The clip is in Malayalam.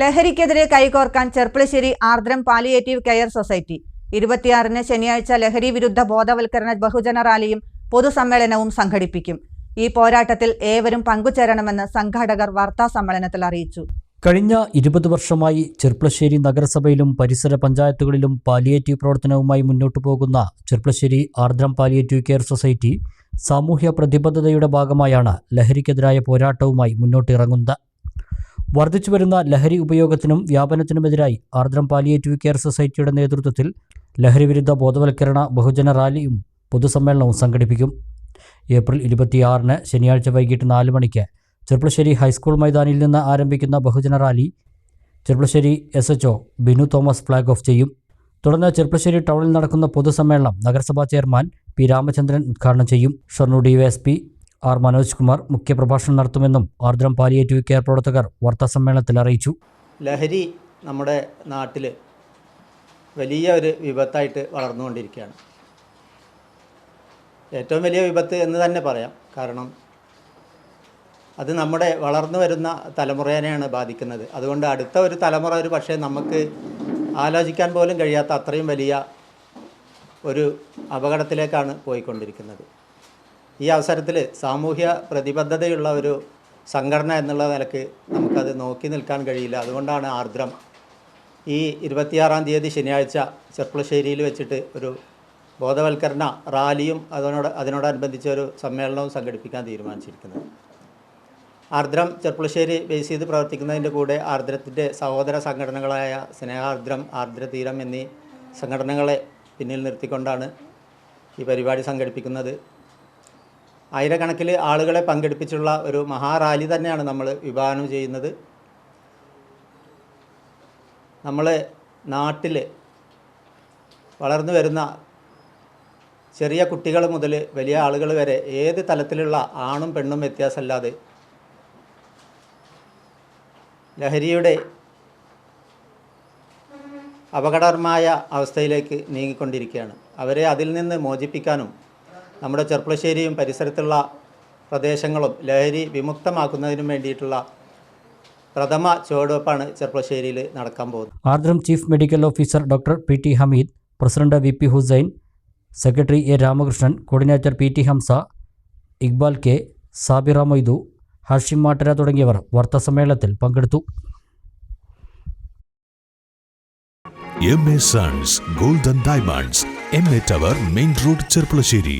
ലഹരിക്കെതിരെ കൈകോർക്കാൻ Cherpulassery Ardram palliative care society ഇരുപത്തിയാറിന് ശനിയാഴ്ച ലഹരി വിരുദ്ധ ബോധവൽക്കരണ ബഹുജന റാലിയും പൊതുസമ്മേളനവും സംഘടിപ്പിക്കും. ഈ പോരാട്ടത്തിൽ ഏവരും പങ്കുചേരണമെന്ന് സംഘാടകർ വാർത്താ സമ്മേളനത്തിൽ അറിയിച്ചു. കഴിഞ്ഞ ഇരുപത് വർഷമായി ചെർപ്പളശ്ശേരി നഗരസഭയിലും പരിസര പഞ്ചായത്തുകളിലും പാലിയേറ്റീവ് പ്രവർത്തനവുമായി മുന്നോട്ടു പോകുന്ന Cherpulassery Ardram palliative care society സാമൂഹ്യ പ്രതിബദ്ധതയുടെ ഭാഗമായാണ് ലഹരിക്കെതിരായ പോരാട്ടവുമായി മുന്നോട്ടിറങ്ങുന്നത്. വർദ്ധിച്ചുവരുന്ന ലഹരി ഉപയോഗത്തിനും വ്യാപനത്തിനുമെതിരായി ആർദ്രം പാലിയേറ്റീവ് കെയർ സൊസൈറ്റിയുടെ നേതൃത്വത്തിൽ ലഹരിവിരുദ്ധ ബോധവൽക്കരണ ബഹുജന റാലിയും പൊതുസമ്മേളനവും സംഘടിപ്പിക്കും. ഏപ്രിൽ ഇരുപത്തിയാറിന് ശനിയാഴ്ച വൈകിട്ട് നാല് മണിക്ക് ചെർപ്പളശ്ശേരി ഹൈസ്കൂൾ മൈതാനിയിൽ നിന്ന് ആരംഭിക്കുന്ന ബഹുജന rally Cherpulassery S H Binu Thomas flag off ചെയ്യും. തുടർന്ന് ചെർപ്പളശ്ശേരി ടൗണിൽ നടക്കുന്ന പൊതുസമ്മേളനം നഗരസഭാ ചെയർമാൻ പി രാമചന്ദ്രൻ ഉദ്ഘാടനം ചെയ്യും. ഷൊർണൂർ ഡിവൈഎസ്പി ആർ മനോജ് കുമാർ മുഖ്യപ്രഭാഷണം നടത്തുമെന്നും ആർദ്രം പാലിയേറ്റീവ് കെയർ പ്രവർത്തകർ വാർത്താസമ്മേളനത്തിൽ അറിയിച്ചു. ലഹരി നമ്മുടെ നാട്ടിൽ വലിയ ഒരു വിപത്തായിട്ട് വളർന്നുകൊണ്ടിരിക്കുകയാണ്. ഏറ്റവും വലിയ വിപത്ത് എന്ന് തന്നെ പറയാം. കാരണം അത് നമ്മുടെ വളർന്നു വരുന്ന തലമുറേനെയാണ് ബാധിക്കുന്നത്. അതുകൊണ്ട് അടുത്ത ഒരു തലമുറ ഒരു പക്ഷേ നമുക്ക് ആലോചിക്കാൻ പോലും കഴിയാത്ത അത്രയും വലിയ ഒരു അപകടത്തിലേക്കാണ് പോയിക്കൊണ്ടിരിക്കുന്നത്. ഈ അവസരത്തിൽ സാമൂഹ്യ പ്രതിബദ്ധതയുള്ള ഒരു സംഘടന എന്നുള്ള നിലയ്ക്ക് നമുക്കത് നോക്കി നിൽക്കാൻ കഴിയില്ല. അതുകൊണ്ടാണ് ആർദ്രം. ഈ ഇരുപത്തിയാറാം തീയതി ശനിയാഴ്ച ചെർപ്പുളശ്ശേരിയിൽ വെച്ചിട്ട് ഒരു ബോധവൽക്കരണ റാലിയും അതിനോട് അതിനോടനുബന്ധിച്ച് ഒരു സമ്മേളനവും സംഘടിപ്പിക്കാൻ തീരുമാനിച്ചിരിക്കുന്നത്. ആർദ്രം ചെർപ്പുളശ്ശേരി ബേസ് ചെയ്ത് പ്രവർത്തിക്കുന്നതിന്റെ കൂടെ ആർദ്രത്തിന്റെ സഹോദര സംഘടനകളായ സ്നേഹാർദ്രം ആർദ്രതീരം എന്നീ സംഘടനകളെ പിന്നിൽ നിർത്തിക്കൊണ്ടാണ് ഈ പരിപാടി സംഘടിപ്പിക്കുന്നത്. ആയിരക്കണക്കിൽ ആളുകളെ പങ്കെടുപ്പിച്ചുള്ള ഒരു മഹാറാലി തന്നെയാണ് നമ്മൾ വിഭാവനം ചെയ്യുന്നത്. നമ്മൾ നാട്ടിൽ വളർന്നു വരുന്ന ചെറിയ കുട്ടികൾ മുതൽ വലിയ ആളുകൾ വരെ ഏത് തലത്തിലുള്ള ആണും പെണ്ണും വ്യത്യാസമല്ലാതെ ലഹരിയുടെ അപകടകരമായ അവസ്ഥയിലേക്ക് നീങ്ങിക്കൊണ്ടിരിക്കുകയാണ്. അവരെ അതിൽ നിന്ന് മോചിപ്പിക്കാനും നമ്മുടെ ചെർപ്പളശ്ശേരിയും പരിസരത്തുള്ള പ്രദേശങ്ങളും ലഹരി വിമുക്തമാക്കുന്നതിനും വേണ്ടിയിട്ടുള്ള പ്രഥമ ചുവടുവെപ്പാണ് ചെർപ്പളശ്ശേരിയിൽ നടക്കാൻ പോകുന്നത്. Ardram chief medical officer doctor P. T. Hameed president V. P. Hussain secretary A. Ramakrishnan coordinator P. T. Hamza Iqbal K. Sabira Moidu Harshim Mattara തുടങ്ങിയവർ വാർത്താസമ്മേളനത്തിൽ പങ്കെടുത്തു. M A sons golden diamonds M A tower main road Cherpulassery.